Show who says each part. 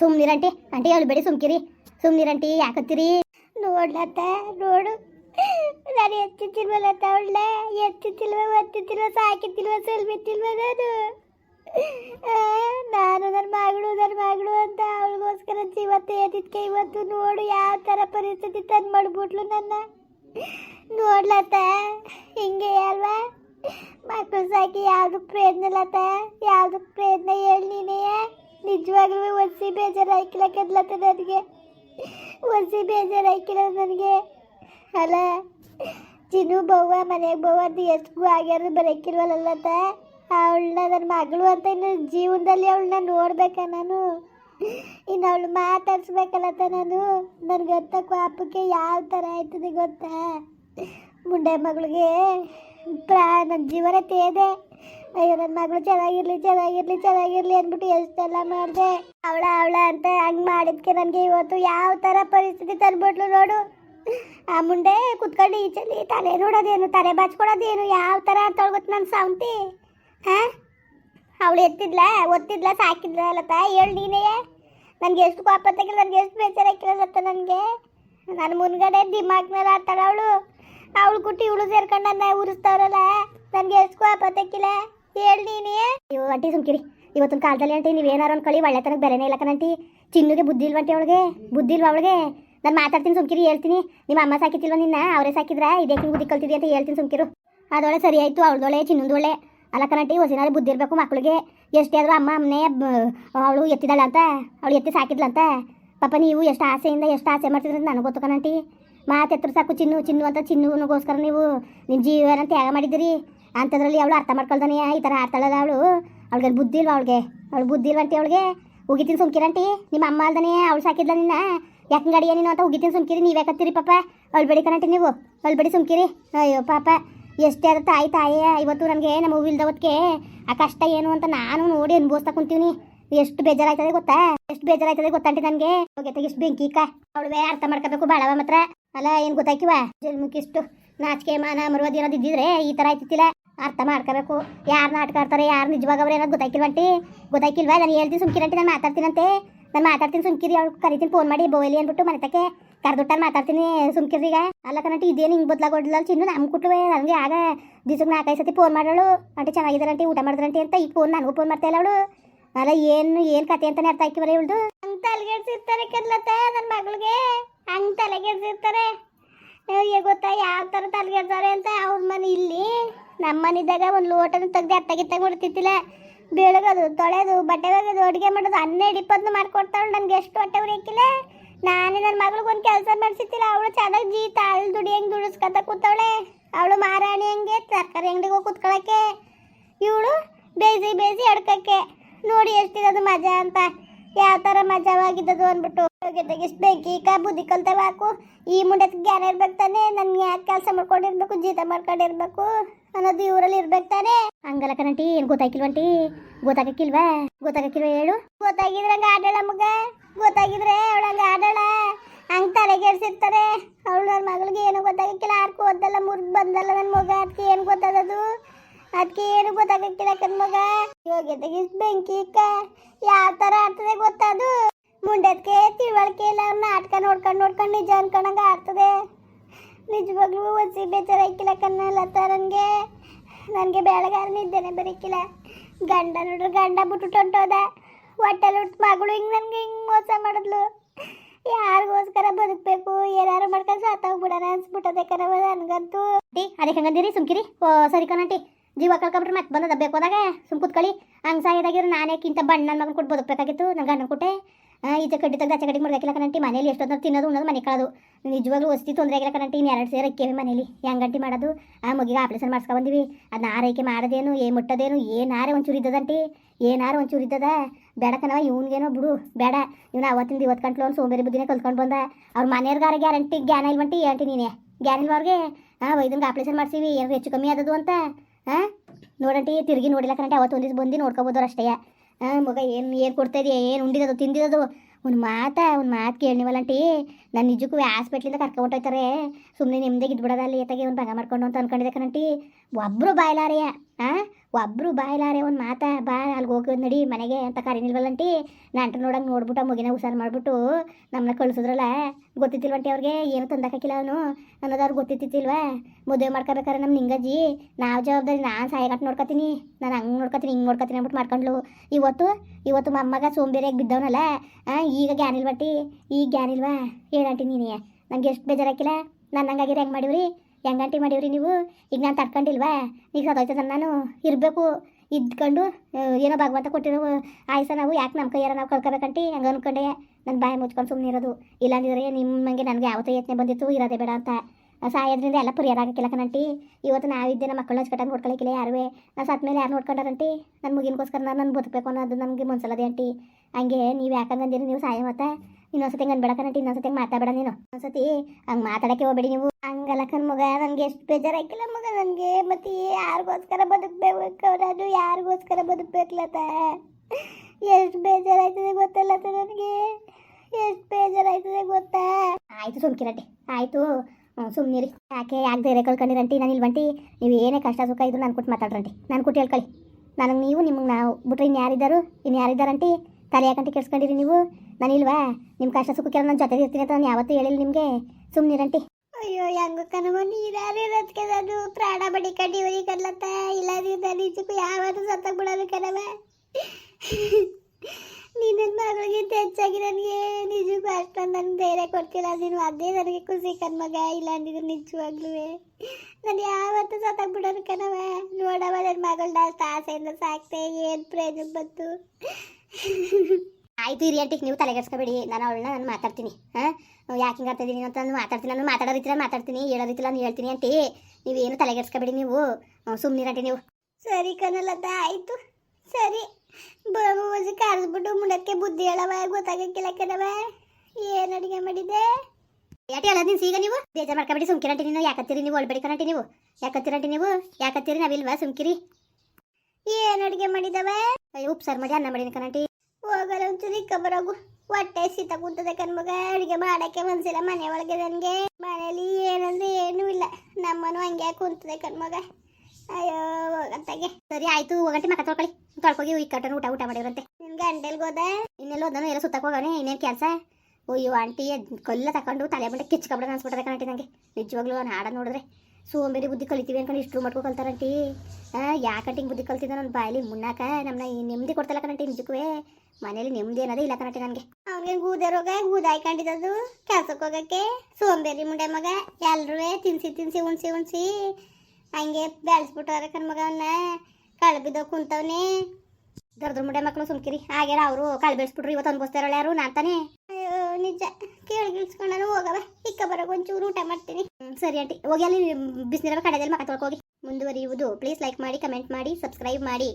Speaker 1: ಸುಮ್ನಿರಂಟಿ ಅಂಟಿ ಬೆಳಿ ಸುಮ್ಕಿರಿ. ಸುಮ್ನಿರಂಟಿ ಯಾಕತ್ತೀರಿ? ನೋಡ್ಲತ್ತ, ನೋಡು. ನಾನು ಎತ್ತಿತ್ತಿಲ್ವಲ್ಲತ್ತ ಅವಳ ಎತ್ತಿತ್ತಿಲ್ವ ಒತ್ತಿತ್ತಿಲ್ವ ಸಾಕಿತ್ತಿಲ್ವ ಸಲ್ಬಿತ್ತಿಲ್ವ ನಾನು? ನಾನು ನನ್ನ ಮಗಳು ನನ್ನ ಮಗಳು ಅಂತ ಅವಳಿಗೋಸ್ಕರ ಇವತ್ತು ಎತ್ತಿದ್ಕೆ ಇವತ್ತು ನೋಡು ಯಾವ ಥರ ಪರಿಸ್ಥಿತಿ ತಂದು ಮಾಡ್ಬಿಟ್ಲು ನನ್ನ. ನೋಡ್ಲತ್ತ, ಹಿಂಗೆ ಅಲ್ವಾ? ಮಕ್ಕಳು ಸಾಕಿ ಯಾವುದು ಪ್ರಯತ್ನ ಲತ್ತ ಯಾವುದು ಪ್ರಯತ್ನ ಹೇಳಿ ನೀನೇ? ನಿಜವಾಗ್ಲೂ ಒಸಿ ಬೇಜಾರಾಯ್ಕಿಲ್ಲ ಕದ್ಲತ್ತದ ನನಗೆ. ಒಸಿ ಬೇಜಾರಾಯ್ಕಿಲ್ಲ ನನಗೆ. ಅಲ್ಲ ಚಿನ್ನು ಬವ್ವ, ಮನೆಗೆ ಬವ್ವ ಅಂತ ಎಷ್ಟು ಆಗ್ಯಾರು ಬರೋಕ್ಕಿಲ್ವಲ್ಲತ್ತ ಅವಳನ್ನ ನನ್ನ ಮಗಳು ಅಂತ ಇನ್ನು ಜೀವನದಲ್ಲಿ ಅವಳನ್ನ ನೋಡ್ಬೇಕ ನಾನು? ಇನ್ನು ಅವಳು ಮಾತಾಡ್ಸ್ಬೇಕಲ್ಲತ್ತ ನಾನು? ನನಗೆ ಗೊತ್ತ, ಕ್ವಾಪಕ್ಕೆ ಯಾವ ಥರ ಆಯ್ತದೆ ಗೊತ್ತಾ? ಮುಂಡೆ ಮಗಳಿಗೆ ಪ್ರಾ ನನ್ನ ಜೀವನ ತೇದೆ. ಅಯ್ಯೋ ನನ್ನ ಮಗಳು ಚೆನ್ನಾಗಿರ್ಲಿ ಚೆನ್ನಾಗಿರ್ಲಿ ಚೆನ್ನಾಗಿರ್ಲಿ ಅಂದ್ಬಿಟ್ಟು ಎಷ್ಟೆಲ್ಲ ಮಾಡಿದೆ. ಅವಳ ಅವಳ ಅಂತ ಹಂಗೆ ಮಾಡಿದ್ಕೆ ನನಗೆ ಇವತ್ತು ಯಾವ ಥರ ಪರಿಸ್ಥಿತಿ ತಂದ್ಬಿಟ್ಲು ನೋಡು. ಆ ಮುಂಡೆ ಕುತ್ಕೊಂಡು ಈಚೆಲಿ ತಲೆ ನೋಡೋದೇನು, ತಲೆ ಬಾಚ್ಕೊಳೋದೇನು ಯಾವ ಥರ ತೊಳ್ಗೊತ್ತು ನನ್ನ ಸಾವಂತಿ. ಹಾಂ? ಅವಳು ಎತ್ತಿದ್ಲ, ಒತ್ತಿದ್ಲ, ಸಾಕಿದ್ಲ ಅಲ್ಲತ್ತ ಹೇಳು ನೀನೇ. ನನಗೆ ಎಷ್ಟು ಪಾಪ ತೆಗಿಲ್ಲ ನನಗೆ ಎಷ್ಟು ಬೇಜಾರಾಕಿರಲ್ಲತ್ತ ನನಗೆ. ನನ್ನ ಮುನ್ಗಡೆ ದಿಮಾಕ್ ಮೇಲೆ ಆಡ್ತಾಳ ಅವಳು. ಅವಳು ಕುಟ್ಟಿ ಇವಳು ಸೇರ್ಕೊಂಡು ನನ್ನ ಉರಿಸ್ತಾವ್ರಲ್ಲ? ನನಗೆ ಎಸ್ಕೋ ಪತಕ್ಕಿಲ್ಲ ತೆಕ್ಕಿಲ್ಲ ಹೇಳಿ ನೀನೇ. ಅಯ್ಯೋ ಅಂಟಿ ಸುಮ್ಕಿರಿ ಇವತ್ತಿನ ಕಾಲದಲ್ಲಿ ಅಂಟಿ ಕಳಿ ಅನ್ಕೊಳ್ಳಿ ಒಳ್ಳೆತನಕ್ಕೆ ಬೇರೆನೇ ಇಲ್ಲ ಕಣಂಟಿ ಚಿನ್ನುಗೆ ಬುದ್ಧಿ ಇಲ್ವಂಟಿ ಅವಳಿಗೆ. ಬುದ್ಧಿ ಇಲ್ವಾ ಅವಳಿಗೆ? ನಾನು ಮಾತಾಡ್ತೀನಿ ಸುಮ್ಕಿರಿ, ಹೇಳ್ತೀನಿ. ನಿಮ್ಮ ಅಮ್ಮ ಸಾಕಿತ್ತಿಲ್ವ ನಿನ್ನ? ಅವರೇ ಸಾಕಿದ್ರ? ಇದಕ್ಕೆ ಬುದ್ಧಿ ಕಲ್ತಿದ್ವಿ ಅಂತ ಹೇಳ್ತೀನಿ ಸುಮ್ಕಿರು. ಅದೊಳೆ ಸರಿ ಆಯಿತು ಅವಳದೊಳೆ ಚಿನ್ನೊಂದೊಳೆ ಅಲ್ಲ ಕಣಂಟಿ ಹೊಸಿನಾಳೆ ಬುದ್ಧಿ ಇರಬೇಕು ಮಕ್ಕಳಿಗೆ ಎಷ್ಟೇ ಆದರೂ ಅಮ್ಮ, ಅಮ್ಮನೇ ಅವಳು ಎತ್ತಿದಾಳ ಅಂತ ಅವಳು ಎತ್ತಿ ಸಾಕಿದ್ಲಂತ. ಪಾಪ ನೀವು ಎಷ್ಟು ಆಸೆಯಿಂದ ಎಷ್ಟು ಆಸೆ ಮಾಡ್ತಿದ್ರೆ ನನಗೆ ಗೊತ್ತು ಕಣಂಟಿ ಮಾತೆತ್ರ ಸಾಕು, ಚಿನ್ನು ಚಿನ್ನು ಅಂತ, ಚಿನ್ನುಗೋಸ್ಕರ ನೀವು ನಿಮ್ಮ ಜೀವನ ತ್ಯಾಗ ಮಾಡಿದ್ರಿ ಅಂಥದ್ರಲ್ಲಿ ಅವಳು ಅರ್ಥ ಮಾಡ್ಕೊಳ್ತಾನೆ. ಈ ಥರ ಆಡ್ತಾಳಲ್ಲ ಅವಳು. ಅವಳಿಗೆ ಬುದ್ಧಿ ಇಲ್ವಾ ಅವಳಿಗೆ? ಅವಳು ಬುದ್ಧಿ ಇಲ್ವಂಟಿ ಅವಳಿಗೆ? ಉಗಿತೀನಿ ಸುಮ್ಕಿರಂಟಿ ನಿಮ್ಮ ಅಮ್ಮ ಅಲ್ದಾನೆ ಅವಳು ಸಾಕಿದ್ಲ ನಿನ್ನ. ಯಾಕೆ ನೀನು ಅಂತ ಉಗಿತೀನಿ ಸುಮ್ಕಿರಿ. ನೀವೇ ಕತ್ತೀರಿ ಪಾಪ? ಅವಳು ಬೆಡಿ ಕಣಂಟಿ ನೀವು. ಅವಳು ಬೆಡಿ ಸುಮ್ಕಿರಿ. ಅಯ್ಯೋ ಪಾಪ. ಎಷ್ಟೇ ಆದ ತಾಯಿ ತಾಯಿ, ಇವತ್ತು ನನಗೆ ನಮ್ಮ ಇಲ್ದವತ್ಗೆ ಆ ಕಷ್ಟ ಏನು ಅಂತ ನಾನು ನೋಡಿ ಅನುಭವಿಸ್ತಾ ಕುಂತೀವಿ ಎಷ್ಟು ಬೇಜಾರಾಯ್ತದೆ ಗೊತ್ತಾ? ಎಷ್ಟು ಬೇಜಾರಾಯ್ತದೆ ಗೊತ್ತಂಟಿ ನನಗೆ? ಎಷ್ಟು ಬೆಂಕಿ ಅವಳುವೆ ಅರ್ಥ ಮಾಡ್ಕೋಬೇಕು ಬಾಳವ ಮಾತ್ರ. ಅಲ್ಲ, ಏನು ಗೊತ್ತಾಕಿವ ಜನ್ಮಕ್ಕಿಷ್ಟು ನಾಚಿಕೆ, ಮಾನ ಮರುವದಿ ಅನ್ನೋದು ಇದ್ದಿದ್ರೆ ಈ ಥರ ಆಯ್ತಿತ್ತಿಲ್ಲ. ಅರ್ಥ ಮಾಡ್ಕೋಬೇಕು. ಯಾರು ನಾಟಕ ಆಡ್ತಾರೆ, ಯಾರು ನಿಜವಾಗವ್ರೆ ಅನ್ನೋದು ಗೊತ್ತಾಕಿಲ್ವಂಟಿ ಗೊತ್ತಾಕಿಲ್ವಾ ನಾನು ಹೇಳ್ತೀನಿ ಸುಮ್ಕಿರಂಟಿ ನಾನು ಮಾತಾಡ್ತೀನಂತೆ. ನಾನು ಮಾತಾಡ್ತೀನಿ ಸುಮ್ಕಿರಿ, ಅವ್ಳು ಕರಿತೀನಿ ಫೋನ್ ಮಾಡಿ, ಬೋಯಲಿ ಅಂದ್ಬಿಟ್ಟು ಮನೆ ತಕ್ಕೆ. ಕರೆದುಟ್ಟಾರ ಮಾತಾಡ್ತೀನಿ ಸುಮ್ಕಿರಿ ಈಗ. ಅಲ್ಲ ಕಣಂಟಿ ಇದೇನು ಹಿಂಗೆ ಬದಲಾಗೋಡ್ಲ ಚಿನ್ನು ನಮ್ಮ ಕುಟುವೆ ನನಗೆ ಆಗ ದಿವ್ಸಕ್ಕೆ ನಾಲ್ಕೈದು ಸತಿ ಫೋನ್ ಮಾಡೋಳು ಅಂಟಿ ಚೆನ್ನಾಗಿದ್ದಾರಂಟಿ ಊಟ ಮಾಡಿದ್ರಂಟಿ ಅಂತ ಈಗ ಫೋನ್ ನನಗೂ ಫೋನ್ ಮಾಡ್ತಾ ಇಲ್ಲ ಅವಳು. ಅಲ್ಲ, ಏನು ಏನು ಕತೆ ಅಂತಾನೆ ಅರ್ಥ ಆಯ್ಕಿವರ ಇವಳ್ದು? ಅಂತ ತಲೆಗೆಡ್ಸಿರ್ತಾರೆ ಕದ್ಲತ್ತ ನನ್ನ ಮಗಳಿಗೆ? ಹಂಗೆ ತಲೆಗೆಡ್ಸಿರ್ತಾರೆ. ಏ ಗೊತ್ತಾ? ಯಾವ ಥರ ತಲೆಗೆಡ್ತಾರೆ ಅಂತ ಅವ್ರ ಮನೆ ಇಲ್ಲಿ. ನಮ್ಮ ಮನಿದಾಗ ಒಂದು ಲೋಟನ ತೆಗ್ದು ಅತ್ತಾಗಿತ್ತಾಗ ಮಾಡ್ತಿದ್ದಿಲ್ಲ ಬೆಳಗೋದು, ತೊಳೆದು, ಬಟ್ಟೆ ಒಗೆದು, ಅಡುಗೆ ಮಾಡೋದು, ಹನ್ನೆರಡು ಇಪ್ಪತ್ತು ಮಾಡ್ಕೊಡ್ತಾವಳು. ನನಗೆ ಎಷ್ಟು ಹೊಟ್ಟೆ ಉರಿಯಕ್ಕಿಲ್ಲ ನಾನೇ ನನ್ನ ಮಗಳಿಗೆ ಒಂದು ಕೆಲಸ ಮಾಡಿಸಿತ್ತಿಲ್ಲ ಅವಳು ಚೆನ್ನಾಗಿ ಜೀ ಅಳು ದುಡಿ ಹೆಂಗೆ ದುಡಿಸ್ಕೊತ ಕೂತವಳೆ. ಅವಳು ಮಾರಾಣಿ ಹಂಗೆ, ತರಕಾರಿ ಅಂಗಡಿಗೆ ಹೋಗಿ ಇವಳು ಬೇಯಿಸಿ ಬೇಯಿಸಿ ಅಡ್ಕಕ್ಕೆ. ನೋಡಿ ಎಷ್ಟಿರೋದು ಮಜಾ ಅಂತ. ಯಾವ ಥರ ಮಜವಾಗಿದ್ದದು ಅಂದ್ಬಿಟ್ಟು ತೆಗಿಸ್ಬೇಕು. ಬೆಂಕಿ ಕಾ ಬುದ್ಧಿ ಕಲ್ತವಾಕು. ಈ ಮುಂಡೆ ಜ್ಞಾನ ಇರ್ಬೇಕು ತಾನೆ. ನನ್ಗೆ ಯಾಕೆ ಕೆಲಸ ಮಾಡ್ಕೊಂಡಿರ್ಬೇಕು, ಜೀತ ಮಾಡ್ಕೊಂಡಿರ್ಬೇಕು ಅನ್ನೋದು ಇವರಲ್ಲಿ ಇರ್ಬೇಕು ತಾನೆ. ಹಂಗಲ್ಲ ಕಣಂಟಿ ಏನ್ ಗೊತ್ತಾಗಿಲ್ವಂಟಿ ಗೊತ್ತಾಗಕ್ಕಿಲ್ವಾ? ಗೊತ್ತಾಗಕ್ಕಿಲ್ವ ಹೇಳು? ಗೊತ್ತಾಗಿದ್ರೆ ಹಂಗ ಆಡಳ ಮಗ. ಗೊತ್ತಾಗಿದ್ರೆ ಅವಳ ಹಂಗ ಆಡಳ ಹಂಗೆ ತಲೆಗೆಡ್ಸಿರ್ತಾರೆ ಅವಳು ನನ್ನ ಮಗಳಿಗೆ ಏನು ಗೊತ್ತಾಗಕ್ಕಿಲ್ಲ. ಆರ್ಕು ಓದಲ್ಲ ಮುರ್ದು ಬಂದಲ್ಲ ನನ್ನ ಮಗ. ಅದಕ್ಕೆ ಏನು ಗೊತ್ತಾಗದು ಅದಕ್ಕೆ ಏನು ಗೊತ್ತಾಗಕ್ಕಿಲ್ಲ ಕಣ್ ಮಗ. ಇವಾಗ ಬೆಂಕಿ ಕ ಯಾವ ಥರ ಆಡ್ತದೆ ಗೊತ್ತದು? ಮುಂಡದಕ್ಕೆ ತಿಳುವಳಿಕೆ ಇಲ್ಲ, ನಾಟಕ ನೋಡ್ಕೊಂಡು ನೋಡ್ಕೊಂಡು ನಿಜ ಅನ್ಕೊಂಡಂಗ ಆಡ್ತದೆ ನಿಜವಾಗ್ಲೂ ಒಸಿ ಬೇಜಾರಾಯ್ಕಿಲ್ಲ ಕಣ್ಣಲ್ಲತ್ತ ನನಗೆ. ನನಗೆ ಬೆಳಗಾರ ನಿದ್ದೆನೆ ಬರೀಕಿಲ್ಲ. ಗಂಡ ನೋಡ್ರಿ ಗಂಡ ಬಿಟ್ಟು ಹೊಂಟೋದ ಹೊಟ್ಟೆಲ್ ಹುಟ್ಟು ಮಗಳು ಹಿಂಗೆ ನನಗೆ ಹಿಂಗೆ ಮೋಸ ಮಾಡಿದ್ಲು. ಯಾರಿಗೋಸ್ಕರ ಬದುಕಬೇಕು, ಏನಾರು ಮಾಡ್ಕೊಂಡು ಸಾತೋಗ್ಬಿಡೋಣ ಅನ್ಸ್ಬಿಟ್ಟದೆ ಕಣವ ನನಗಂತೂ. ಅದಕ್ಕೆ ಹಂಗಂದಿರಿ ಸುಮ್ಕಿರಿ? ಓ, ಸರಿ ಕಣಂಟಿ ಜೀವ ಕಳ್ಕೊಬಿಟ್ರೆ ಮತ್ತೆ ಬಂದದ ಬೇಕು ಹೋದಾಗ ಸುಮ್ ಕುತ್ಕಳಿ ಹಂಗೆ ನಾನೇ ಕಿಂತ ಬಣ್ಣ ನನ್ನ ಮಗನ ಕೊಟ್ಟು ಬದುಕಬೇಕಾಗಿತ್ತು. ನನ್ನ ಗಂಡನ ಕೊಟ್ಟೆ. ಈಚೆ ಕಡ್ಡಿ ತಗ್ದು ಆಚೆ ಕಡ್ಡಿ ಮುಡ್ಗಾಕಿಲ್ಲ ಕಣಂಟಿ. ಮನೇಲಿ ಎಷ್ಟೊಂದು ತಿನ್ನೋದು ಉಣ್ಣೋದು ಮನೆ ಕಳೋದು. ನಿಜವಾಗ್ಲೂ ವಸ್ತಿ ತೊಂದರೆ ಆಗಿಲ್ಲ ಕಣಂಟಿ. ಇನ್ನು ಎರಡು ಸೇರ ಇಕ್ಕೇವೆ ಮನೇಲಿ. ಹೆಂಗಂಟಿ ಮಾಡೋದು? ಆ, ಮಗಿಗೆ ಆಪ್ರೇಷನ್ ಮಾಡ್ಸ್ಕೊ ಬಂದಿವಿ. ಅದನ್ನ ಆರೈಕೆ ಮಾಡೋದೇನು? ಏ, ಮುಟ್ಟೋದೇನು? ಏನಾರೇ ಒಂಚೂರು ಇದ್ದದಂಟಿ ಏನಾರು ಒಂಚೂರು ಇದ್ದದ? ಬೇಡ ಕಣವ ಇವ್ನಿಗೇನೋ ಬಿಡು. ಬೇಡ. ಇವನು ಅವತ್ತಿಂದ ಇವತ್ತು ಗಂಟ್ಲು ಒಂದು ಸೋಂಬೇರಿ ಬುದ್ಧಿನೇ ಕಲ್ತ್ಕೊಂಡು ಬಂದ. ಅವ್ರ ಮನೆಯವ್ರಿಗಾರ ಗ್ಯಾರಂಟಿ. ಜ್ಞಾನ ಇಲ್ವಂಟಿ ಆಂಟಿ ನೀನೇ. ಗ್ಯಾನಿಲ್ವರ್ಗೆ ಹಾಂ ವೈದ್ಯನ್ಗೆ ಆಪ್ರೇಷನ್ ಮಾಡ್ಸೀವಿ. ಏನು ಹೆಚ್ಚು ಕಮ್ಮಿ ಆದದು ಅಂತ. ಹಾಂ ನೋಡಂಟಿ ತಿರುಗಿ ನೋಡಿಲ್ಲ ಕಣಂಟಿ ಅವತ್ತು ಬಂದು ನೋಡ್ಕೊಬೋದು ಅಷ್ಟೇ. ಆ, ಮಗ ಏನು ಏನು ಕೊಡ್ತಾಯಿದೆಯಾ ಏನು ಉಂಡಿರೋದು ತಿಂದಿರೋದು ಒಂದು ಮಾತಾ, ಒಂದು ಮಾತು ಕೇಳಿವಲ್ಲಂಟಿ ನಾನು ನಿಜಕ್ಕೂ ಹಾಸ್ಪಿಟ್ಲಿಂದ ಕರ್ಕೊಂಡೋಗ್ತಾರೆ ಸುಮ್ಮನೆ ನಿಮ್ಮದೇ ಇದ್ಬಿಡೋದ ಅಲ್ಲಿ ಎತ್ತಾಗೆ ಒಂದು ಭಂಗ ಮಾಡ್ಕೊಂಡು ಅಂತ ಅನ್ಕೊಂಡಿದ್ದೆ ಕಣಂಟಿ. ಒಬ್ಬರು ಬಾಯ್ಲಾರೆಯ ಆ? ಒಬ್ರು ಬಾಯ್ಲಾರೆ ಒಂದು ಮಾತಾ, ಬಾ ಅಲ್ಲಿಗೆ ಹೋಗಿ ನಡಿ ಮನೆಗೆ ಅಂತ ಕರಿನಿಲ್ವಲ್ಲಂಟಿ ನಂಟ್ರು ನೋಡಂಗೆ ನೋಡ್ಬಿಟ್ಟು ಮುಗಿನ ಹುಷಾರು ಮಾಡಿಬಿಟ್ಟು ನಮ್ಮನ್ನ ಕಳಿಸಿದ್ರಲ್ಲ. ಗೊತ್ತಿತ್ತಿಲ್ವಂಟಿ ಅವ್ರಿಗೆ? ಏನು ತಂದಾಕಿಲ್ಲ ಅವನು. ಅನ್ನೋದು ಅವ್ರು ಗೊತ್ತಿತ್ತಿಲ್ವಾ ಮದುವೆ ಮಾಡ್ಕೋಬೇಕಾರೆ ನಮ್ಮ ನಿಂಗಜ್ಜಿ. ನಾವು ಜವಾಬ್ದಾರಿ ನಾನು ಸಾಯಗಟ್ಟು ನೋಡ್ಕೊತೀನಿ. ನಾನು ಹಂಗೆ ನೋಡ್ಕೊತೀನಿ, ಹಿಂಗೆ ನೋಡ್ಕೊತೀನಿ ಅಂದ್ಬಿಟ್ಟು ಮಾಡ್ಕೊಂಡ್ಲು. ಇವತ್ತು ಇವತ್ತು ಮೊಮ್ಮಗ ಸೋಂಬೇರಿಯಾಗಿ ಬಿದ್ದವನಲ್ಲ ಈಗ ಇಲ್ವಟ್ಟಿ ಈಗ ಗ್ಯಾನಿಲ್ವಾ ಹೇಳಂಟಿ ನೀನೇ. ನನಗೆ ಎಷ್ಟು ಬೇಜಾರಾಕಿಲ್ಲ? ನನ್ನ ಹಂಗಾಗಿರ ಹೆಂಗೆ ಮಾಡಿವ್ರಿ? ಹೆಂಗಂಟಿ ಮಾಡಿವ್ರಿ ನೀವು? ಈಗ ನಾನು ತಡ್ಕೊಂಡಿಲ್ವಾ? ಈಗ ಸದೋಯ್ತದ ನಾನು. ಇರಬೇಕು. ಇದ್ಕೊಂಡು ಏನೋ ಭಗವಂತ ಕೊಟ್ಟಿರೋ ಆಯ್ಸ ನಾವು ಯಾಕೆ ನಮ್ಮ ಕೈಯಾರ ನಾವು ಕಳ್ಕೊಬೇಕಂಟಿ ಹಂಗೆ ಅನ್ಕೊಂಡೆ. ನನ್ನ ಬಾಯಿ ಮುಚ್ಕೊಂಡು ಸುಮ್ಮನೆ ಇರೋದು ಇಲ್ಲಾಂದಿದ್ರೆ ನಿಮ್ಮಂಗೆ ನನಗೆ ಯಾವತ್ತೂ ಯತ್ನೆ ಬಂದಿತ್ತು, ಇರೋದೇ ಬೇಡ ಅಂತ. ಸಾಯೋದ್ರಿಂದ ಎಲ್ಲ ಪರಿಹಾರ ಆಗಕ್ಕಿಲ್ಲ ಕಣಂಟಿ. ಇವತ್ತು ನಾವಿದ್ದೆ ನಮ್ಮ ಮಕ್ಕಳು ಹಚ್ಕಟ್ಟಂಗೆ ನೋಡ್ಕೊಳಕ್ಕಿಲ್ಲ ಯಾರುವೆ. ನಾ ಸತ್ ಮೇಲೆ ಯಾರು ನೋಡ್ಕೊಂಡಾರಂಟಿ ನನ್ನ ಮುಗಿನ್ಗೋಸ್ಕರ ನಾನು ಬದುಕ್ಬೇಕು ಅನ್ನೋದು ನನಗೆ ಮನ್ಸಲ್ಲದೆ ಅಂಟಿ. ಹಂಗೆ ನೀವು ಯಾಕಂಗಂದಿರಿ ನೀವು ಸಾಯ ಮತ್ತೆ. ಇನ್ನೊಂದ್ಸತಿ ಹಂಗೆ ಅನ್ಬೇಡ ಇನ್ನೊಂದ್ಸತಿ ಹಂಗೆ ಮಾತಾಡಬೇಡ ನೀನು. ಒಂದ್ಸತಿ ಹಂಗೆ ಮಾತಾಡಕ್ಕೆ ಹೋಗ್ಬೇಡಿ ನೀವು. ಹಂಗಲ್ಲ ಮಗ, ನನಗೆ ಎಷ್ಟು ಬೇಜಾರಾಗಿಲ್ಲ ಮಗ ನನಗೆ. ಮತ್ತೆ ಯಾರಿಗೋಸ್ಕರ ಬದುಕಬೇಕು ನಾನು ಯಾರಿಗೋಸ್ಕರ ಬದುಕಬೇಕಲತ್ತ ಎಷ್ಟು ಬೇಜಾರಾಯ್ತದೆ ಗೊತ್ತಲ್ಲತ್ತ ನನಗೆ? ಎಷ್ಟು ಬೇಜಾರಾಯ್ತದೆ ಗೊತ್ತಾ? ಆಯ್ತು ಸುಮ್ಕಿರಟ್ಟಿ ಆಯ್ತು. ಸುಮ್ಮನಿರಿ ಯಾಕೆ? ಯಾಕೆ ಬೇರೆ ಕಳ್ಕೊಂಡಿರಂಟಿ? ನಾನು ಬಂಟಿ ನೀವು ಏನೇ ಕಷ್ಟ ಸುಖ ಇದ್ರು ನಾನು ಕೊಟ್ಟು ಮಾತಾಡ್ರಂಟಿ. ನಾನು ಕೊಟ್ಟು ಹೇಳ್ಕೊಳ್ಳಿ. ನನಗೆ ನೀವು ನಿಮ್ಗೆ ನಾವು ಬಿಟ್ರೆ ಇನ್ನು ಯಾರಿದ್ದಾರು ಇನ್ನು ಯಾರಿದ್ದಾರಂಟಿ ತಲೆ ಯಾಕಂತ ಕೆಡ್ಸ್ಕೊಂಡಿರಿ ನೀವು? ನಾನು ಇಲ್ವಾ? ನಿಮ್ಮ ಕಷ್ಟ ಸುಖ ಕೆಲ ನಾನು ಜೊತೆಗೆ ಇರ್ತೀನಿ ಅಂತ ನಾನು ಯಾವತ್ತೂ ಹೇಳಿಲ್ಲ ನಿಮಗೆ. ಸುಮ್ಮನಿರಂಟಿ ಅಯ್ಯೋ, ಹೆಂಗ ಕನವ ನೀರಾರಿರೋದಕ್ಕೆ ನಾನು ಪ್ರಾಣ ಬಡಿ ಕಡ್ಡಿ ಒಯ್ಕಲ್ಲತ್ತ ಇಲ್ಲ ನಿಜಕ್ಕೂ ಯಾವಾರು ಸತ್ತಾಗ ಬಿಡೋದು ಕನವ ಹೆಚ್ಚಾಗಿ ನನಗೆ ನಿಜಕ್ಕೂ ಅಷ್ಟೊಂದು ನನಗೆ ಧೈರ್ಯ ಕೊಡ್ತಿಲ್ಲ. ನೀನು ಅದೇ ನನಗೆ ಖುಷಿ ಕಣ್ಮಗ ಇಲ್ಲ ಅಂದಿದ್ರು ನಿಜವಾಗ್ಲೂ. ನಾನು ಯಾವತ್ತೂ ಸತ್ತಾಗ್ಬಿಡೋನು ಕಣವ ನೋಡವ ನನ್ನ ಮಗಳನ್ನ ಅಷ್ಟು ಆಸೆಯಿಂದ ಸಾಕ್ತೆ. ಏನು ಪ್ರಯೋಜನ ಬಂತು? ಆಯ್ತು ಇರಿ ಅಂಟಿಗೆ ನೀವು ತಲೆಗೆಡ್ಸ್ಕೊಬೇಡಿ ನಾನು ಅವಳನ್ನ ನಾನು ಮಾತಾಡ್ತೀನಿ. ಹಾಂ? ಯಾಕೆ ಹಿಂಗೆ ಆಗ್ತಾ ಅಂತ ನಾನು ಮಾತಾಡ್ತೀನಿ. ನಾನು ಮಾತಾಡೋ ರೀತಿಲ್ಲ ಮಾತಾಡ್ತೀನಿ. ಹೇಳೋ ರೀತಿಲ್ಲ ನಾನು ಹೇಳ್ತೀನಿ ನೀವು ನೀವೇನು ತಲೆಗೆಡ್ಸ್ಕೊಬೇಡಿ ನೀವು. ಸುಮ್ಮನಿರಂಟಿ ನೀವು. ಸರಿ ಕನಲ್ಲದ ಆಯಿತು. ಸರಿ. ಬಜಿ ಕರೆಸ್ಬಿಟ್ಟು ಮುಂಡಕ್ಕೆ ಬುದ್ಧಿ ಹೇಳವ ಗೊತ್ತಾಗಕ್ಕಿಲ್ಲ ಕಣವ ಏನು ಅಡುಗೆ ಮಾಡಿದೆ? ಯಾಕೆ ಹೇಳೋದು ಈಗ ನೀವು? ಬೇಜಾರು ಮಾಡ್ಕೊಬೇಡಿ ಸುಮ್ಕಿರಂಟಿ ನೀವು ಯಾಕತ್ತೀರಿ ನೀವು? ಒಳ್ಬೇಡಿ ಕಣಂಟಿ ನೀವು. ಯಾಕತ್ತೀರಂಟಿ ನೀವು? ಯಾಕತ್ತೀರಿ ನಾವಿಲ್ವಾ? ಸುಮ್ಕಿರಿ. ಏನು ಅಡುಗೆ ಮಾಡಿದವ? ಅಯ್ಯೋ ಉಪ್ಸಾರು ಮಾಡಿ ಅನ್ನ ಮಾಡಿನ ಕಣಂಟಿ. ಹೋಗಲ್ಲ ಒಂಚೂರು ಇಕ್ಕ ಬರೋಗು ಹೊಟ್ಟೆ ಸೀತ ಕೂತದೆ ಕಣ್ಮಗ. ಅಡುಗೆ ಮಾಡಕ್ಕೆ ಮನ್ಸಿಲ್ಲ ಮನೆ ಒಳಗೆ ನನಗೆ. ಮನೇಲಿ ಏನಂದ್ರೆ ಏನೂ ಇಲ್ಲ. ನಮ್ಮನು ಹಂಗೆ ಕುಂತದೆ ಕಣ್ಮಗ. ಅಯ್ಯೋ ಸರಿ, ಆಯ್ತು, ಹೋಗಂಟಿ, ಮಕ್ಕ ತೊಳ್ಕೊಳ್ಳಿ. ತೊಳ್ಕೋಗಿ ಕಟ್ಟನ ಊಟ ಊಟ ಮಾಡಿದ್ರಂತೆ ನಿನ್ ಅಂಡೆಲ್ ಹೋದ? ಇನ್ನೆಲ್ಲ ಹೋದನು ಎಲ್ಲ ಸುತ್ತಕ್ಕೆ ಹೋಗೋಣ ಇನ್ನೇನು ಕೆಲಸ? ಅಯ್ಯೋ, ಆಂಟಿ ಕೊಲ್ಲ ತಕೊಂಡು ತಲೆ ಬಂಡೆ ಕಿಚ್ಕೊಬಿಡ ಅನ್ಸ್ಬಿಟ್ಟದ ಕಣಂಟಿ ನಂಗೆ. ನಿಜವಾಗ್ಲೂ ನಾನು ಹಾಡ ನೋಡಿದ್ರೆ. ಸೋಂಬೇರಿ ಬುದ್ಧಿ ಕಲಿತೀವಿ ಅನ್ಕೊಂಡು ಇಷ್ಟು ಮಟ್ಕೊ ಕಲ್ತಾರಂಟಿ ಯಾಕಂಟಿಂಗ್ ಬುದ್ಧಿ ಕಲ್ತಿದ್ದ ನನ್ನ ಬಾಯಲ್ಲಿ ಮುನ್ನಾಕ ನಮ್ಮನ್ನ ಈ ನೆಮ್ಮದಿ ಕೊಡ್ತಲ್ಲ ಕಣಂಟಿ ನಿಜಕ್ಕೂ ಮನೇಲಿ ನೆಮ್ಮದಿ ಅನ್ನೋದೇ ಇಲ್ಲ ಕಣಂಟಿ ನನಗೆ. ಅವ್ನಿಗೆ ಗೂದೆ ರೋಗ ಗೂದ ಹಾಕೊಂಡಿದ್ದು ಕೆಲ್ಸಕ್ಕೆ ಹೋಗಕ್ಕೆ? ಸೋಂಬೇರಿ ಮುಂಡೆ ಮಗ ಎಲ್ಲರೂ ತಿನ್ಸಿ ತಿನ್ಸಿ, ಉಣ್ಸಿ ಉಣ್ಸಿ. ಹಂಗೆ ಬೆಳೆಸ್ಬಿಟ್ಟವ್ರೆ ಕನ್ ಮಗನ ಕಳೆ ಬಿದ್ದೋ ಕುಂತವ್ನೆ. ದೊಡ್ಡ ಮುಂಡೆ ಮಕ್ಕಳು ಸುಮ್ಕಿರಿ. ಹಾಗೆ ಅವರು ಕಳ್ ಬೆಳೆಸ್ಬಿಟ್ರು, ಇವತ್ತು ಅನ್ಭವಿಸ್ತಾರಲ್ಲ ಯಾರು ನಾನು ತಾನೇ ಅಯ್ಯೋ, ನಿಜ. ಕೇಳಿ ಗಿಳ್ಸ್ಕೊಂಡು ಹೋಗವ. ಇಕ್ಕ ಬರೋಕೆ ಒಂಚೂರು ಊಟ ಮಾಡ್ತೀನಿ. ಸರಿ ಆಂಟಿ. ಹೋಗಿ ಅಲ್ಲಿ ಬಿಸಿನೀರ ಕಡೆದಲ್ಲಿ ಮಕ್ಕ ತೊಳ್ಕೋಗಿ ಮುಂದುವರಿಯುವುದು. ಪ್ಲೀಸ್ ಲೈಕ್ ಮಾಡಿ ಕಮೆಂಟ್ ಮಾಡಿ ಸಬ್ಸ್ಕ್ರೈಬ್ ಮಾಡಿ.